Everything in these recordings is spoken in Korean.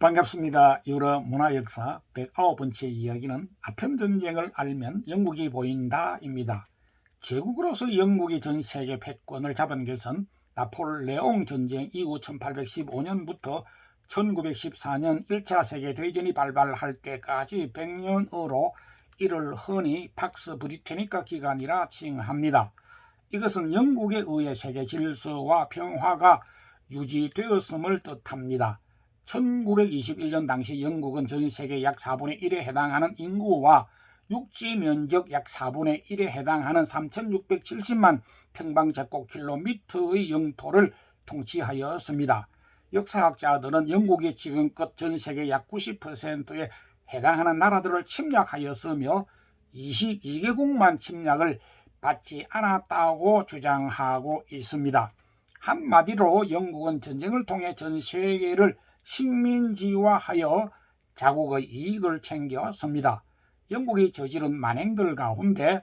반갑습니다. 유럽 문화 역사 109번째 이야기는 아편 전쟁을 알면 영국이 보인다입니다. 제국으로서 영국이 전 세계 패권을 잡은 것은 나폴레옹 전쟁 이후 1815년부터 1914년 1차 세계대전이 발발할 때까지 100년으로 이를 흔히 팍스 브리테니카 기간이라 칭합니다. 이것은 영국에 의해 세계 질서와 평화가 유지되었음을 뜻합니다. 1921년 당시 영국은 전 세계 약 4분의 1에 해당하는 인구와 육지 면적 약 4분의 1에 해당하는 3,670만 평방제곱킬로미터의 영토를 통치하였습니다. 역사학자들은 영국이 지금껏 전 세계 약 90%에 해당하는 나라들을 침략하였으며 22개국만 침략을 받지 않았다고 주장하고 있습니다. 한마디로 영국은 전쟁을 통해 전 세계를 식민지화하여 자국의 이익을 챙겼습니다. 영국이 저지른 만행들 가운데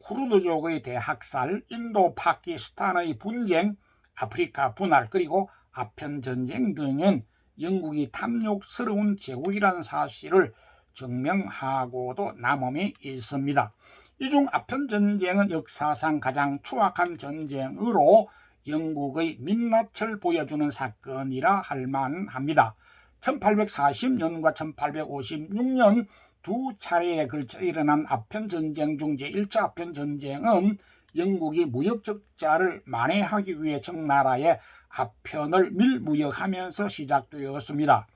쿠르드족의 대학살, 인도 파키스탄의 분쟁, 아프리카 분할 그리고 아편 전쟁 등은 영국이 탐욕스러운 제국이라는 사실을 증명하고도 남음이 있습니다. 이중 아편 전쟁은 역사상 가장 추악한 전쟁으로 영국의 민낯을 보여주는 사건이라 할 만합니다. 1840년과 1856년 두 차례에 걸쳐 일어난 아편 전쟁 중 제1차 아편 전쟁은 영국이 무역 적자를 만회하기 위해 청나라에 아편을 밀무역하면서 시작되었습니다.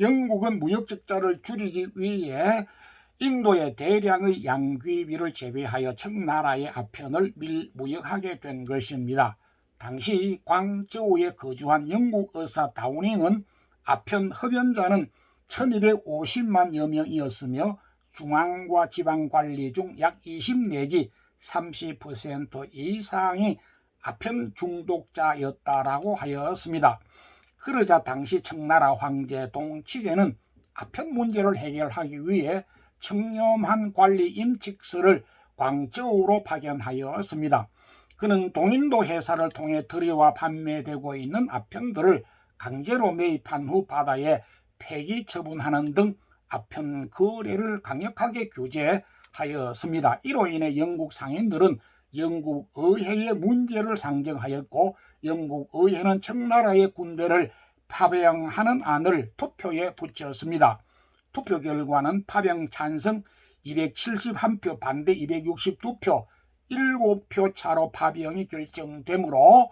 영국은 무역 적자를 줄이기 위해 인도의 대량의 양귀비를 재배하여 청나라의 아편을 밀무역하게 된 것입니다. 당시 광저우에 거주한 영국 의사 다우닝은 아편 흡연자는 1250만여 명이었으며 중앙과 지방 관리 중 약 20 내지 30% 이상이 아편 중독자였다라고 하였습니다. 그러자 당시 청나라 황제 동치제는 아편 문제를 해결하기 위해 청렴한 관리 임칙서를 광저우로 파견하였습니다. 그는 동인도 회사를 통해 들여와 판매되고 있는 아편들을 강제로 매입한 후 바다에 폐기 처분하는 등 아편 거래를 강력하게 규제하였습니다. 이로 인해 영국 상인들은 영국 의회의 문제를 상정하였고 영국 의회는 청나라의 군대를 파병하는 안을 투표에 붙였습니다. 투표 결과는 파병 찬성 271표 반대 262표 7표 차로 파병이 결정되므로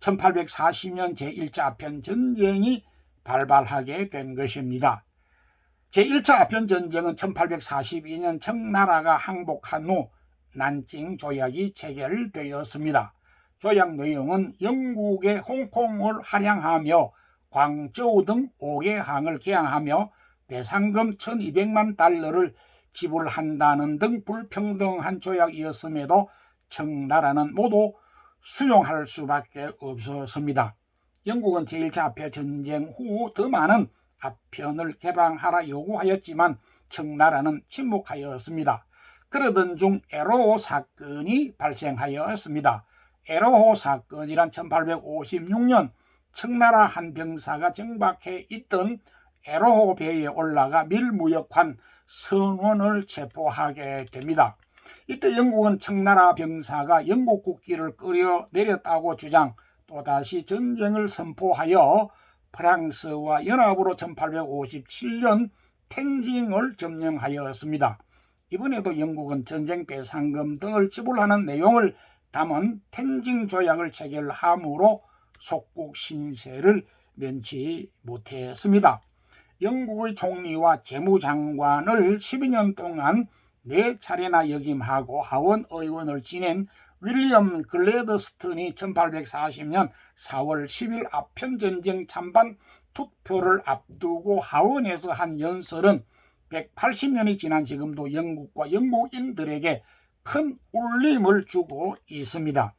1840년 제1차 아편 전쟁이 발발하게 된 것입니다. 제1차 아편 전쟁은 1842년 청나라가 항복한 후 난징 조약이 체결되었습니다. 조약 내용은 영국의 홍콩을 할양하며 광저우 등 5개 항을 개항하며 배상금 1200만 달러를 지불한다는 등 불평등한 조약이었음에도 청나라는 모두 수용할 수밖에 없었습니다. 영국은 제1차 아편 전쟁 후 더 많은 아편을 개방하라 요구하였지만 청나라는 침묵하였습니다. 그러던 중 에로호 사건이 발생하였습니다. 에로호 사건이란 1856년 청나라 한 병사가 정박해 있던 에로호 배에 올라가 밀무역한 선원을 체포하게 됩니다. 이때 영국은 청나라 병사가 영국 국기를 끌어 내렸다고 주장 또다시 전쟁을 선포하여 프랑스와 연합으로 1857년 텐징을 점령하였습니다. 이번에도 영국은 전쟁 배상금 등을 지불하는 내용을 담은 텐징 조약을 체결함으로 속국 신세를 면치 못했습니다. 영국의 총리와 재무장관을 12년 동안 네 차례나 역임하고 하원 의원을 지낸 윌리엄 글래드스턴이 1840년 4월 10일 아편 전쟁 찬반 투표를 앞두고 하원에서 한 연설은 180년이 지난 지금도 영국과 영국인들에게 큰 울림을 주고 있습니다.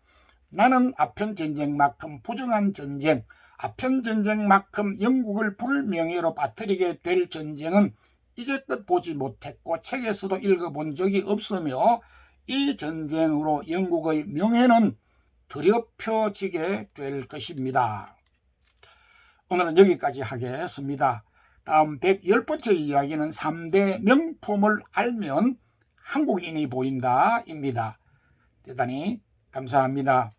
나는 아편 전쟁만큼 부정한 전쟁, 아편 전쟁만큼 영국을 불명예로 빠뜨리게 될 전쟁은 이제껏 보지 못했고 책에서도 읽어본 적이 없으며 이 전쟁으로 영국의 명예는 드럽혀지게 될 것입니다. 오늘은 여기까지 하겠습니다. 다음 110번째 이야기는 3대 명품을 알면 한국인이 보인다입니다. 대단히 감사합니다.